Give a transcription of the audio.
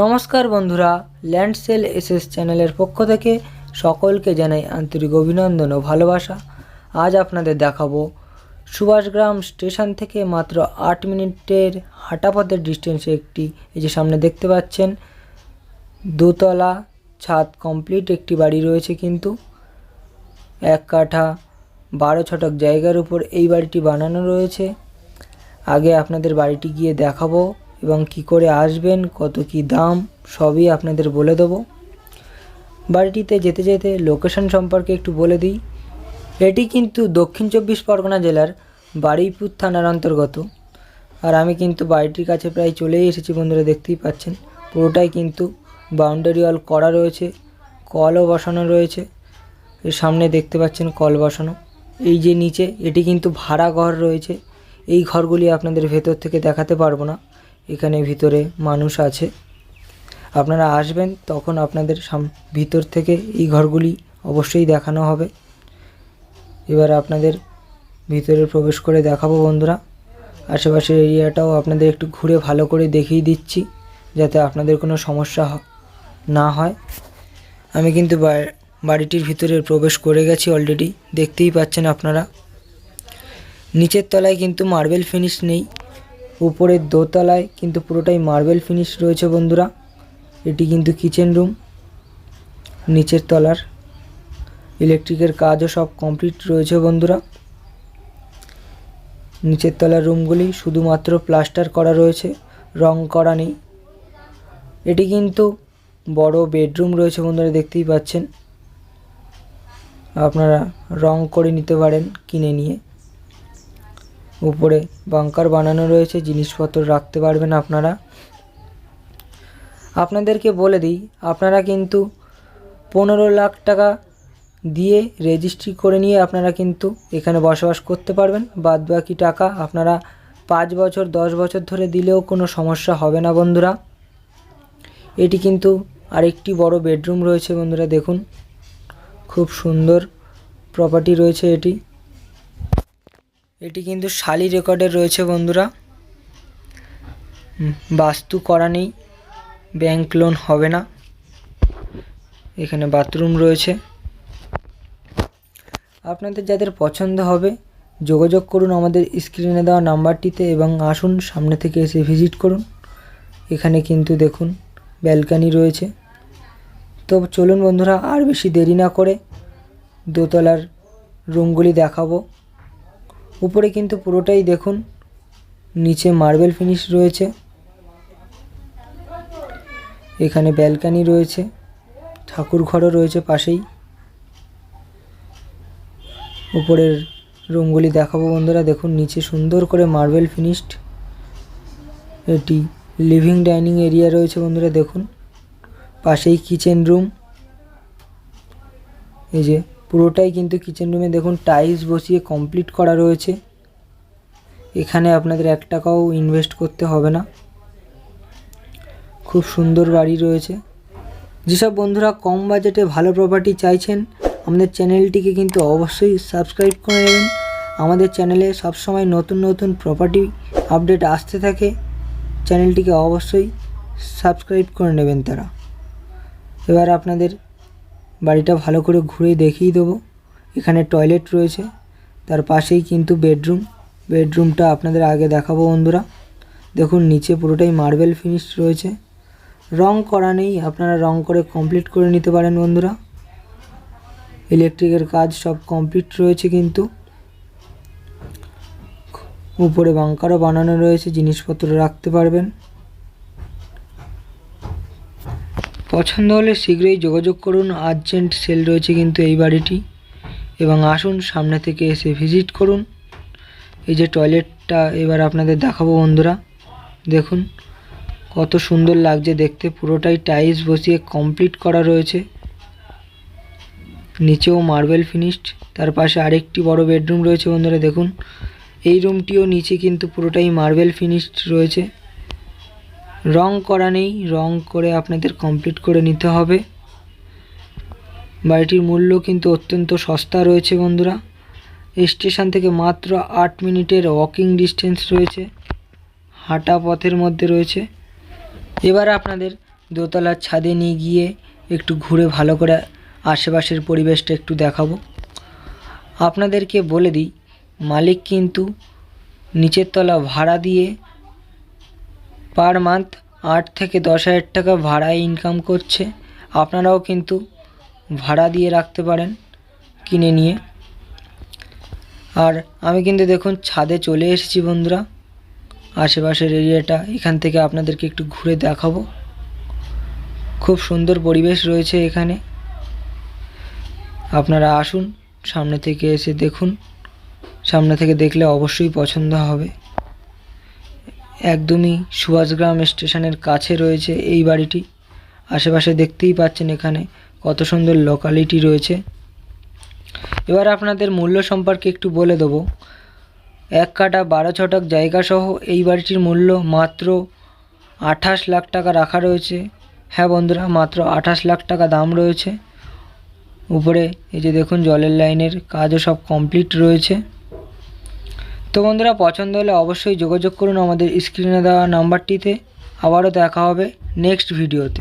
নমস্কার বন্ধুরা land sell SS চ্যানেলের পক্ষ থেকে সকলকে জানাই আন্তরিক অভিনন্দন ও ভালোবাসা। আজ আপনাদের দেখাবো সুভাষগ্রাম স্টেশন থেকে মাত্র আট মিনিটের হাঁটাপথের ডিস্টেন্সে একটি, এই যে সামনে দেখতে পাচ্ছেন, দোতলা ছাদ কমপ্লিট একটি বাড়ি রয়েছে কিন্তু। এক কাঠা বারো ছটক জায়গার উপর এই বাড়িটি বানানো রয়েছে। আগে আপনাদের বাড়িটি গিয়ে দেখাবো। এবং কি করে আসবেন, কত কি দাম, সবই আপনাদের বলে দেবো। বাড়িটিতে যেতে যেতে লোকেশন সম্পর্কে একটু বলে দিই। এটি কিন্তু দক্ষিণ চব্বিশ পরগনা জেলার বারুইপুর থানার অন্তর্গত। আর আমি কিন্তু বাড়িটির কাছে প্রায় চলেই এসেছি বন্ধুরা, দেখতেই পাচ্ছেন। পুরোটাই কিন্তু বাউন্ডারি ওয়াল করা রয়েছে, কলও বসানো রয়েছে। এর সামনে দেখতে পাচ্ছেন কল বসানো। এই যে নিচে, এটি কিন্তু ভাড়া ঘর রয়েছে। এই ঘরগুলি আপনাদের ভেতর থেকে দেখাতে পারব না। এখানে ভিতরে মানুষ আছে। আপনারা আসবেন, তখন আপনাদের সাম, ভিতর থেকে এই ঘরগুলি অবশ্যই দেখানো হবে। এবার আপনাদের ভিতরে প্রবেশ করে দেখাবো বন্ধুরা। আশেপাশের এরিয়াটাও আপনাদের একটু ঘুরে ভালো করে দেখিয়ে দিচ্ছি, যাতে আপনাদের কোনো সমস্যা না হয়। আমি কিন্তু বাড়িটির ভিতরে প্রবেশ করে গেছি অলরেডি দেখতেই পাচ্ছেন আপনারা। নিচের তলায় কিন্তু মার্বেল ফিনিশ নেই। উপরের দোতলায় কিন্তু পুরোটাই মার্বেল ফিনিশ রয়েছে বন্ধুরা। এটি কিন্তু কিচেন রুম, নিচের তলার। ইলেকট্রিকের কাজও সব কমপ্লিট রয়েছে বন্ধুরা। নিচের তলার রুমগুলি শুধুমাত্র প্লাস্টার করা রয়েছে, রং করা নেই। এটি কিন্তু বড় বেডরুম রয়েছে বন্ধুরা, দেখতেই পাচ্ছেন। আপনারা রং করে নিতে পারেন কিনে নিয়ে। উপরে বাংকার বানানো রয়েছে, জিনিসপত্র রাখতে পারবেন আপনারা। আপনাদেরকে বলে দিই, আপনারা কিন্তু পনেরো লাখ টাকা দিয়ে রেজিস্ট্রি করে নিয়ে আপনারা কিন্তু এখানে বসবাস করতে পারবেন। বাদ বাকি টাকা আপনারা পাঁচ বছর, দশ বছর ধরে দিলেও কোনো সমস্যা হবে না বন্ধুরা। এটি কিন্তু আরেকটি বড় বেডরুম রয়েছে বন্ধুরা, দেখুন। খুব সুন্দর প্রপার্টি রয়েছে এটি। এটি কিন্তু শালি রেকর্ডের রয়েছে, বন্ধুরা। বাস্তু করা নেই, ব্যাংক লোন হবে না। এখানে বাথরুম রয়েছে। আপনাদের যাদের পছন্দ হবে, যোগাযোগ করুন আমাদের স্ক্রিনে দেওয়া নাম্বারটিতে এবং আসুন সামনে থেকে এসে ভিজিট করুন। এখানে কিন্তু দেখুন, ব্যালকানি রয়েছে। তো চলুন বন্ধুরা, আর বেশি দেরি না করে দোতলার রুমগুলি দেখাবো। উপরে কিন্তু পুরোটাই দেখুন, নিচে মার্বেল ফিনিশ রয়েছে, এখানে ব্যালকানি রয়েছে, ঠাকুর ঘরও রয়েছে পাশেই। উপরের রুমগুলি দেখাবো বন্ধুরা, দেখুন নিচে সুন্দর করে মার্বেল ফিনিশড এটি লিভিং ডাইনিং এরিয়া রয়েছে বন্ধুরা, দেখুন, পাশেই কিচেন রুম এই যে পুরোটাই কিন্তু কিচেন রুমে দেখুন টাইলস বসিয়ে কমপ্লিট করা রয়েছে। এখানে আপনাদের এক টাকাও ইনভেস্ট করতে হবে না। খুব সুন্দর বাড়ি রয়েছে। যেসব বন্ধুরা কম বাজেটে ভালো প্রপার্টি চাইছেন, আমাদের চ্যানেলটিকে কিন্তু অবশ্যই সাবস্ক্রাইব করে নেবেন। আমাদের চ্যানেলে সবসময় নতুন নতুন প্রপার্টি আপডেট আসতে থাকে। চ্যানেলটিকে অবশ্যই সাবস্ক্রাইব করে নেবেন তারা। এবার আপনাদের বাড়িটা ভালো করে ঘুরে দেখিয়ে দেবো। এখানে টয়লেট রয়েছে, তার পাশেই কিন্তু বেডরুম বেডরুমটা আপনাদের আগে দেখাবো বন্ধুরা। দেখুন, নিচে পুরোটাই মার্বেল ফিনিশ রয়েছে। রং করা নেই, আপনারা রং করে কমপ্লিট করে নিতে পারেন বন্ধুরা। ইলেকট্রিকের কাজ সব কমপ্লিট রয়েছে কিন্তু। উপরে বাংকারও বানানো রয়েছে, জিনিসপত্র রাখতে পারবেন। পছন্দ হলে শীঘ্রই যোগাযোগ করুন, আর্জেন্ট সেল রয়েছে কিন্তু এই বাড়িটি। এবং আসুন, সামনে থেকে এসে ভিজিট করুন। এই যে টয়লেটটা এবার আপনাদের দেখাবো বন্ধুরা। দেখুন, কত সুন্দর লাগছে দেখতে। পুরোটাই টাইলস বসিয়ে কমপ্লিট করা রয়েছে। নিচেও মার্বেল ফিনিশড, তার পাশে আরেকটি বড় বেডরুম রয়েছে বন্ধুরা, দেখুন। এই রুমটিও নিচে কিন্তু পুরোটাই মার্বেল ফিনিশড রয়েছে। রং করা নেই, রং করে আপনাদের কমপ্লিট করে নিতে হবে। বাড়িটির মূল্য কিন্তু অত্যন্ত সস্তা রয়েছে বন্ধুরা। স্টেশন থেকে মাত্র আট মিনিটের ওয়াকিং ডিস্টেন্স রয়েছে। হাঁটা পথের মধ্যে রয়েছে। এবার আপনাদের দোতলার ছাদে নিয়ে গিয়ে একটু ঘুরে ভালো করে আশেপাশের পরিবেশটা একটু দেখাবো। আপনাদেরকে বলে দিই, মালিক কিন্তু নিচের তলা ভাড়া দিয়ে পার মান্থ আট থেকে দশ হাজার টাকা ভাড়ায় ইনকাম করছে। আপনারাও কিন্তু ভাড়া দিয়ে রাখতে পারেন কিনে নিয়ে। আর আমি কিন্তু দেখুন ছাদে চলে এসেছি বন্ধুরা। আশেপাশের এরিয়াটা, এখান থেকে আপনাদেরকে একটু ঘুরে দেখাবো। খুব সুন্দর পরিবেশ রয়েছে এখানে। আপনারা আসুন, সামনে থেকে এসে দেখুন। সামনে থেকে দেখলে অবশ্যই পছন্দ হবে। একদমই সুভাষগ্রাম স্টেশনের কাছে রয়েছে এই বাড়িটি। আশেপাশে দেখতেই পাচ্ছেন এখানে কত সুন্দর লোকালিটি রয়েছে। এবার আপনাদের মূল্য সম্পর্কে একটু বলে দেবো। এক কাটা বারো ছটাক জায়গা সহ এই বাড়িটির মূল্য মাত্র আঠাশ লাখ টাকা রাখা রয়েছে। হ্যাঁ বন্ধুরা, মাত্র আঠাশ লাখ টাকা দাম রয়েছে। উপরে এই যে দেখুন জলের লাইনের কাজও সব কমপ্লিট রয়েছে। তো বন্ধুরা, পছন্দ হলে অবশ্যই যোগাযোগ করুন আমাদের স্ক্রিনে দেওয়া নাম্বারটিতে। আবারও দেখা হবে নেক্সট ভিডিওতে